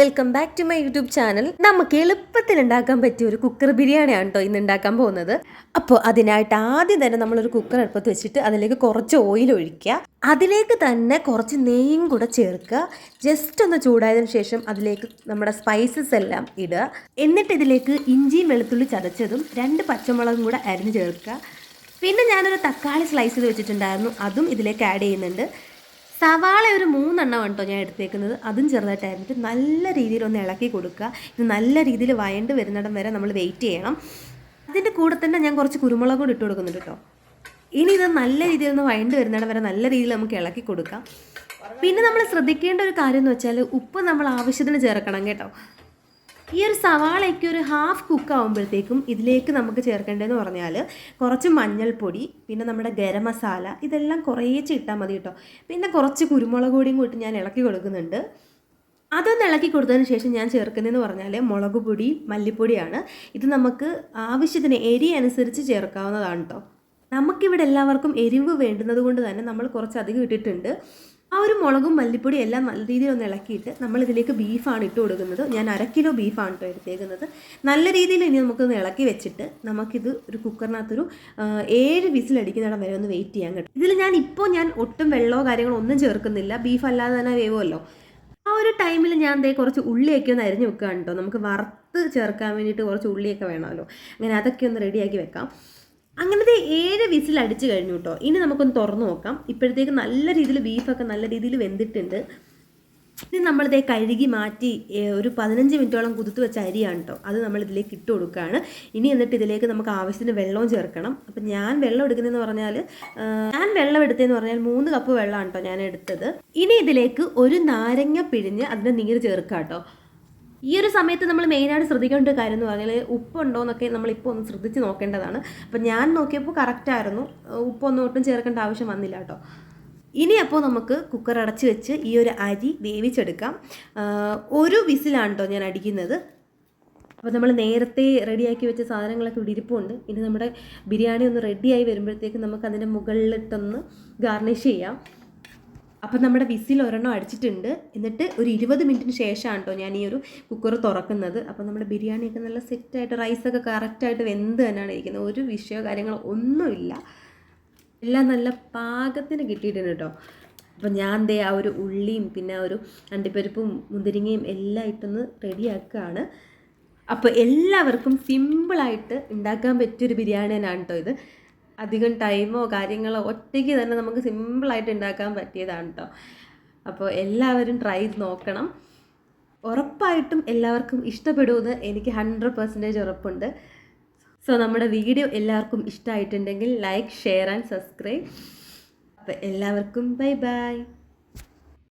Welcome back to my YouTube channel നമുക്ക് എളുപ്പത്തിൽ ഉണ്ടാക്കാൻ പറ്റിയ ഒരു കുക്കർ ബിരിയാണിയാണ് കേട്ടോ ഇന്ന് ഉണ്ടാക്കാൻ പോകുന്നത്. അപ്പോൾ അതിനായിട്ട് ആദ്യം തന്നെ നമ്മളൊരു കുക്കർ അടുപ്പത്ത് വെച്ചിട്ട് അതിലേക്ക് കുറച്ച് ഓയിൽ ഒഴിക്കുക. അതിലേക്ക് തന്നെ കുറച്ച് നെയ്യും കൂടെ ചേർക്കുക. ജസ്റ്റ് ഒന്ന് ചൂടായതിനു ശേഷം അതിലേക്ക് നമ്മുടെ സ്പൈസസ് എല്ലാം ഇടുക. എന്നിട്ട് ഇതിലേക്ക് ഇഞ്ചിയും വെളുത്തുള്ളി ചതച്ചതും രണ്ട് പച്ചമുളകും കൂടെ അരിഞ്ഞ് ചേർക്കുക. പിന്നെ ഞാനൊരു തക്കാളി സ്ലൈസ് ചെയ്ത് വെച്ചിട്ടുണ്ടായിരുന്നു. അതും ഇതിലേക്ക് ആഡ് ചെയ്യുന്നുണ്ട്. സവാള ഒരു മൂന്നെണ്ണം കേട്ടോ ഞാൻ എടുത്തേക്കുന്നത്. അതും ചെറുതായിട്ട് അരിഞ്ഞിട്ട് നല്ല രീതിയിൽ ഒന്ന് ഇളക്കി കൊടുക്കുക. ഇത് നല്ല രീതിയിൽ വയണ്ട് വരുന്നിടം വരെ നമ്മൾ വെയിറ്റ് ചെയ്യണം. അതിന്റെ കൂടെ തന്നെ ഞാൻ കുറച്ച് കുരുമുളക് കൂടി ഇട്ട് കൊടുക്കുന്നുണ്ട് കേട്ടോ. ഇനി ഇത് നല്ല രീതിയിൽ ഒന്ന് വയണ്ട് വരുന്നിടം വരെ നല്ല രീതിയിൽ നമുക്ക് ഇളക്കി കൊടുക്കാം. പിന്നെ നമ്മൾ ശ്രദ്ധിക്കേണ്ട ഒരു കാര്യം എന്ന് വെച്ചാൽ ഉപ്പ് നമ്മൾ ആവശ്യത്തിന് ചേർക്കണം കേട്ടോ. ഈ ഒരു സവാളയ്ക്ക് ഒരു ഹാഫ് കുക്ക് ആകുമ്പോഴത്തേക്കും ഇതിലേക്ക് നമുക്ക് ചേർക്കേണ്ടതെന്ന് പറഞ്ഞാൽ കുറച്ച് മഞ്ഞൾപ്പൊടി പിന്നെ നമ്മുടെ ഗരം മസാല ഇതെല്ലാം കുറേച്ച് ഇട്ടാൽ മതി കേട്ടോ. പിന്നെ കുറച്ച് കുരുമുളക് പൊടിയും കൂട്ടി ഞാൻ ഇളക്കി കൊടുക്കുന്നുണ്ട്. അതൊന്ന് ഇളക്കി കൊടുത്തതിന് ശേഷം ഞാൻ ചേർക്കുന്നതെന്ന് പറഞ്ഞാൽ മുളക് പൊടി മല്ലിപ്പൊടിയാണ്. ഇത് നമുക്ക് ആവശ്യത്തിന് എരി അനുസരിച്ച് ചേർക്കാവുന്നതാണ് കേട്ടോ. നമുക്കിവിടെ എല്ലാവർക്കും എരിവ് വേണ്ടുന്നത് കൊണ്ട് തന്നെ നമ്മൾ കുറച്ച് അധികം ഇട്ടിട്ടുണ്ട്. ആ ഒരു മുളകും മല്ലിപ്പൊടി എല്ലാം നല്ല രീതിയിൽ ഒന്ന് ഇളക്കിയിട്ട് നമ്മളിതിലേക്ക് ബീഫാണ് ഇട്ട് കൊടുക്കുന്നത്. ഞാൻ അര കിലോ ബീഫാണ് കേട്ടോ എടുത്തേക്കുന്നത്. നല്ല രീതിയിൽ ഇനി നമുക്കൊന്ന് ഇളക്കി വെച്ചിട്ട് നമുക്കിത് ഒരു കുക്കറിനകത്തൊരു ഏഴ് ഏഴ് വിസിലടിക്കുന്നിടം വരെ ഒന്ന് വെയിറ്റ് ചെയ്യാൻ കേട്ടോ. ഇതിൽ ഞാൻ ഇപ്പോൾ ഞാൻ ഒട്ടും വെള്ളമോ കാര്യങ്ങളോ ഒന്നും ചേർക്കുന്നില്ല. ബീഫ് അല്ലാതെ തന്നെ വേവുമല്ലോ. ആ ഒരു ടൈമിൽ ഞാൻ ദേ കുറച്ച് ഉള്ളിയൊക്കെ ഒന്ന് അരിഞ്ഞു വെക്കുകയാണ് കേട്ടോ നമുക്ക് വറുത്ത് ചേർക്കാൻ വേണ്ടിയിട്ട് കുറച്ച് ഉള്ളിയൊക്കെ വേണമല്ലോ. അങ്ങനെ അതൊക്കെ ഒന്ന് റെഡിയാക്കി വെക്കാം. അങ്ങനത്തെ ഏഴ് വിസിൽ അടിച്ചു കഴിഞ്ഞു കേട്ടോ ഇനി നമുക്കൊന്ന് തുറന്നു നോക്കാം. ഇപ്പോഴത്തേക്ക് നല്ല രീതിയിൽ ബീഫൊക്കെ നല്ല രീതിയിൽ വെന്തിട്ടുണ്ട്. ഇനി നമ്മളിതേ കഴുകി മാറ്റി ഒരു പതിനഞ്ച് മിനിറ്റോളം കുതിർത്ത് വെച്ച അരിയാണ് കേട്ടോ അത് നമ്മൾ ഇതിലേക്ക് ഇട്ട് കൊടുക്കുകയാണ് ഇനി എന്നിട്ട് ഇതിലേക്ക് നമുക്ക് ആവശ്യത്തിന് വെള്ളവും ചേർക്കണം. അപ്പം ഞാൻ വെള്ളം എടുക്കുന്നതെന്ന് പറഞ്ഞാൽ ഞാൻ വെള്ളം എടുത്തതെന്ന് പറഞ്ഞാൽ മൂന്ന് കപ്പ് വെള്ളമാണ് കേട്ടോ ഞാൻ എടുത്തത്. ഇനി ഇതിലേക്ക് ഒരു നാരങ്ങ പിഴിഞ്ഞ് അതിന്റെ നീര് ചേർക്കാം കേട്ടോ ഈ ഒരു സമയത്ത് നമ്മൾ മെയിനായിട്ട് ശ്രദ്ധിക്കേണ്ട ഒരു കാര്യം എന്ന് പറഞ്ഞാൽ ഉപ്പുണ്ടോ എന്നൊക്കെ നമ്മളിപ്പോൾ ഒന്ന് ശ്രദ്ധിച്ച് നോക്കേണ്ടതാണ്. അപ്പം ഞാൻ നോക്കിയപ്പോൾ കറക്റ്റായിരുന്നു ഉപ്പൊന്നും ഒട്ടും ചേർക്കേണ്ട ആവശ്യം വന്നില്ല കേട്ടോ. ഇനി അപ്പോൾ നമുക്ക് കുക്കർ അടച്ച് വെച്ച് ഈ ഒരു അരി വേവിച്ചെടുക്കാം. ഒരു വിസിലാണ് കേട്ടോ ഞാൻ അടിക്കുന്നത്. അപ്പോൾ നമ്മൾ നേരത്തെ റെഡിയാക്കി വെച്ച സാധനങ്ങളൊക്കെ ഇവിടെ ഇരിപ്പുണ്ട്. ഇനി നമ്മുടെ ബിരിയാണി ഒന്ന് റെഡിയായി വരുമ്പോഴത്തേക്ക് നമുക്ക് അതിന്റെ മുകളിലിട്ടൊന്ന് ഗാർണിഷ് ചെയ്യാം. അപ്പം നമ്മുടെ വിസിൽ ഒരെണ്ണം അടിച്ചിട്ടുണ്ട്. എന്നിട്ട് ഒരു ഇരുപത് മിനിറ്റിന് ശേഷമാണ് കേട്ടോ ഞാൻ ഈ ഒരു കുക്കർ തുറക്കുന്നത്. അപ്പം നമ്മുടെ ബിരിയാണിയൊക്കെ നല്ല സെറ്റായിട്ട് റൈസൊക്കെ കറക്റ്റായിട്ട് വെന്ത് തന്നെയാണ് ഇരിക്കുന്നത്. ഒരു വിഷയമോ കാര്യങ്ങളോ ഒന്നുമില്ല. എല്ലാം നല്ല പാകത്തിന് കിട്ടിയിട്ടുണ്ട് കേട്ടോ. അപ്പം ഞാൻ ദേ ആ ഒരു ഉള്ളിയും പിന്നെ ഒരു അണ്ടിപ്പരിപ്പും മുന്തിരിങ്ങയും എല്ലാം ഇട്ടൊന്ന് റെഡിയാക്കുകയാണ്. അപ്പോൾ എല്ലാവർക്കും സിമ്പിളായിട്ട് ഉണ്ടാക്കാൻ പറ്റിയൊരു ബിരിയാണി തന്നെയാണ് കേട്ടോ ഇത്. അധികം ടൈമോ കാര്യങ്ങളോ ഒറ്റയ്ക്ക് തന്നെ നമുക്ക് സിമ്പിളായിട്ട് ഉണ്ടാക്കാൻ പറ്റിയതാണ് കേട്ടോ അപ്പോൾ എല്ലാവരും ട്രൈ ചെയ്ത് നോക്കണം. ഉറപ്പായിട്ടും എല്ലാവർക്കും ഇഷ്ടപ്പെടുമെന്ന് എനിക്ക് ഹൺഡ്രഡ് പെർസെന്റേജ് ഉറപ്പുണ്ട്. സോ നമ്മുടെ വീഡിയോ എല്ലാവർക്കും ഇഷ്ടമായിട്ടുണ്ടെങ്കിൽ ലൈക്ക് ഷെയർ ആൻഡ് സബ്സ്ക്രൈബ് അപ്പോൾ എല്ലാവർക്കും ബൈ ബൈ